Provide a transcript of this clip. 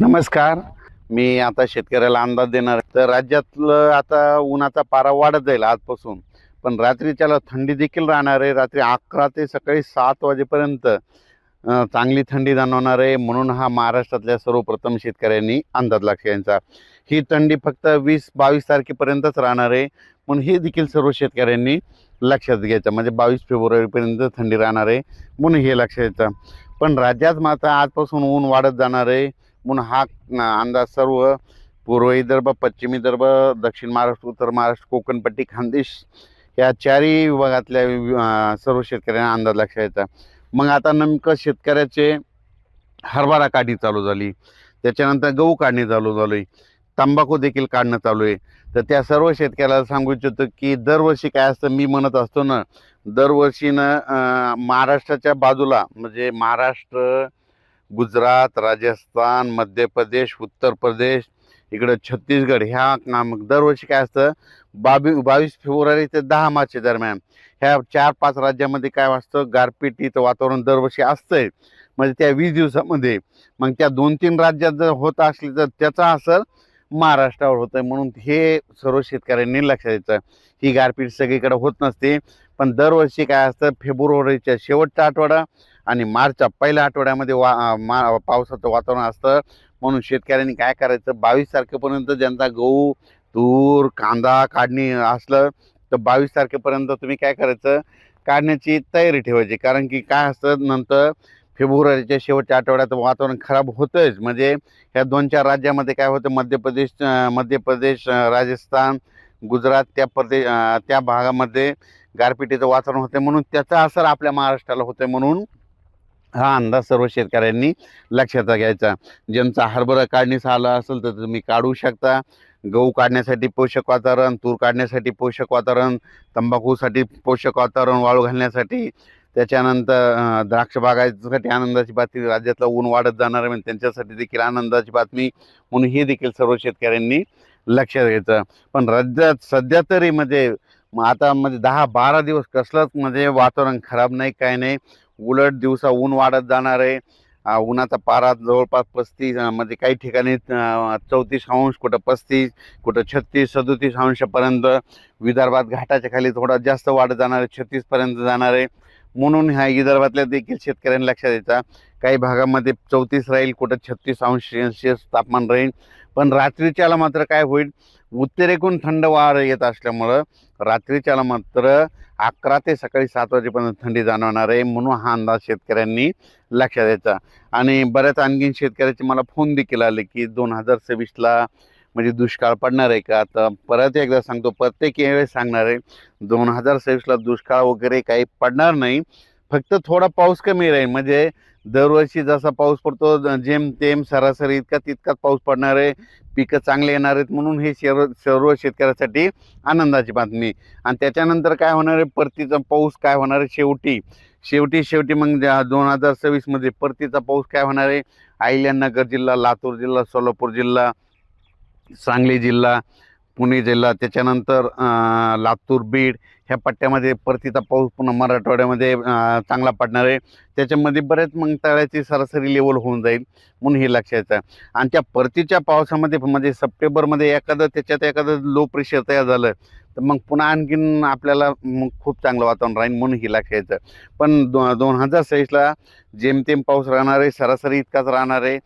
नमस्कार. मी आता शेतकऱ्याला अंदाज देणार तर राज्यातलं आता उन्हाचा पारा वाढत जाईल आजपासून. पण रात्रीच्याला थंडी देखील राहणार आहे. रात्री अकरा ते सकाळी सात वाजेपर्यंत चांगली थंडी जाणवणार आहे. म्हणून हा महाराष्ट्रातल्या सर्वप्रथम शेतकऱ्यांनी अंदाज लक्ष यांचा ही थंडी फक्त वीस बावीस तारखेपर्यंतच राहणार आहे. म्हणून हे देखील सर्व शेतकऱ्यांनी लक्षात घ्यायचं. म्हणजे बावीस फेब्रुवारीपर्यंत थंडी राहणार आहे. म्हणून हे लक्षात घ्यायचं पण राज्यात मात्र आजपासून ऊन वाढत जाणार आहे. म्हणून हा अंदाज सर्व पूर्व विदर्भ पश्चिम विदर्भ दक्षिण महाराष्ट्र उत्तर महाराष्ट्र कोकणपट्टी खानदेश या चारही विभागातल्या सर्व शेतकऱ्यांना अंदाज लक्षात येतात मग आता नेमकं शेतकऱ्याचे हरभरा काढणी चालू झाली. त्याच्यानंतर गहू काढणी चालू झाली. तंबाखू देखील काढणं चालू आहे. तर त्या सर्व शेतकऱ्याला सांगू इच्छितो की दरवर्षी काय असतं मी म्हणत असतो ना दरवर्षीनं महाराष्ट्राच्या बाजूला म्हणजे महाराष्ट्र गुजरात राजस्थान मध्य प्रदेश उत्तर प्रदेश इकडं छत्तीसगड ह्या काम- दरवर्षी काय असतं? बावी बावीस फेब्रुवारी ते दहा मार्चच्या दरम्यान. ह्या चार पाच राज्यामध्ये काय वाचतं? गारपिटीचं वातावरण दरवर्षी असतंय. म्हणजे त्या वीस दिवसामध्ये. मग त्या दोन तीन राज्यात जर होत असली तर त्याचा असर महाराष्ट्रावर होतं म्हणून हे सर्व शेतकऱ्यांनी लक्षात द्यायचं ही गारपीट सगळीकडे होत नसते. पण दरवर्षी काय असतं फेब्रुवारीच्या शेवटचा आठवडा आणि मार्चच्या पहिल्या आठवड्यामध्ये वा मा पावसाचं वातावरण असतं. म्हणून शेतकऱ्यांनी काय करायचं बावीस तारखेपर्यंत ज्यांचा गहू तूर कांदा काढणी असलं तर बावीस तारखेपर्यंत तुम्ही काय करायचं काढण्याची तयारी ठेवायची. कारण की काय असतं नंतर फेब्रुवारीच्या शेवटच्या आठवड्यात वातावरण खराब होतंच. म्हणजे ह्या दोन चार राज्यामध्ये काय होतं मध्य प्रदेश मध्य प्रदेश राजस्थान गुजरात त्या प्रदेश त्या भागामध्ये गारपिटीचं वातावरण होतं म्हणून त्याचा असर आपल्या महाराष्ट्राला होतं म्हणून हा अंदाज सर्व शेतकऱ्यांनी लक्षात घ्यायचा. ज्यांचा हरभरा काढणीस आला असेल तर तुम्ही काढू शकता. गहू काढण्यासाठी पोषक वातावरण तूर काढण्यासाठी पोषक वातावरण तंबाखूसाठी पोषक वातावरण वाळू घालण्यासाठी त्याच्यानंतर द्राक्ष बागायसाठी आनंदाची बातमी राज्यातलं ऊन वाढत जाणार आहे त्यांच्यासाठी देखील आनंदाची बातमी म्हणून हे देखील सर्व शेतकऱ्यांनी लक्षात घ्यायचं. पण राज्यात सध्या तरी म्हणजे मग आता म्हणजे दहा बारा दिवस कसलंच म्हणजे वातावरण खराब नाही काय नाही. उलट दिवसा ऊन वाढत जाणार आहे. उन्हाचा पारा जवळपास पस्तीस म्हणजे काही ठिकाणी चौतीस अंश कुठं पस्तीस कुठं छत्तीस सदोतीस अंशापर्यंत विदर्भात घाटाच्या खाली थोडा जास्त वाढत जाणार आहे छत्तीसपर्यंत जाणार आहे. म्हणून ह्या विदर्भातल्या देखील शेतकऱ्यांनी लक्षात द्यायचा काही भागामध्ये चौतीस राहील कुठं छत्तीस अंश सेल्सिअस तापमान राहील. पण रात्रीच्याला मात्र काय होईल? उत्तरेकून थंड वार येत असल्यामुळं रात्रीच्याला मात्र अकरा ते सकाळी सात वाजेपर्यंत थंडी जाणवणार आहे म्हणून हा अंदाज शेतकऱ्यांनी लक्षात द्यायचा आणि बऱ्याच आणखीन शेतकऱ्याचे मला फोन देखील आले की दोन हजार सव्वीसला म्हणजे दुष्काळ पडणार आहे का? आता परत एकदा सांगतो प्रत्येक वेळेस सांगणार आहे दोन हजार सव्वीसला दुष्काळ वगैरे काही पडणार नाही. फक्त थोडा पाऊस कमी राहील. म्हणजे दरवर्षी जसा पाऊस पडतो जेमतेम जेम तेम सरासरी इतका तितकाच पाऊस पडणार आहे. पिकं चांगले येणार आहेत म्हणून हे शर सर्व शेतकऱ्यासाठी आनंदाची बातमी. आणि त्याच्यानंतर काय होणार आहे? परतीचा पाऊस काय होणार आहे? शेवटी शेवटी शेवटी मग दोन हजार सव्वीसमध्ये परतीचा पाऊस काय होणार आहे? अहिल्यानगर जिल्हा लातूर जिल्हा सोलापूर जिल्हा सांगली जिल्हा पुणे जिल्हा त्याच्यानंतर लातूर बीड ह्या पट्ट्यामध्ये परतीचा पाऊस पुन्हा मराठवाड्यामध्ये चांगला पडणार आहे. त्याच्यामध्ये बरेच मग तळ्याची सरासरी लेवल होऊन जाईल म्हणून हे लक्षात आणि त्या परतीच्या पावसामध्ये म्हणजे सप्टेंबरमध्ये एखादं त्याच्यात एखादं लो प्रेशर तयार झालं तर मग पुन्हा आणखीन आपल्याला मग खूप चांगलं वातावरण राहील म्हणून हे लक्षात पण दो दोन हजार सव्वीसला जेमतेम पाऊस राहणार आहे सरासरी इतकाच राहणार आहे.